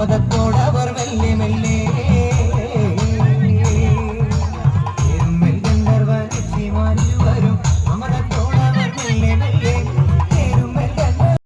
ஆமதத்தோட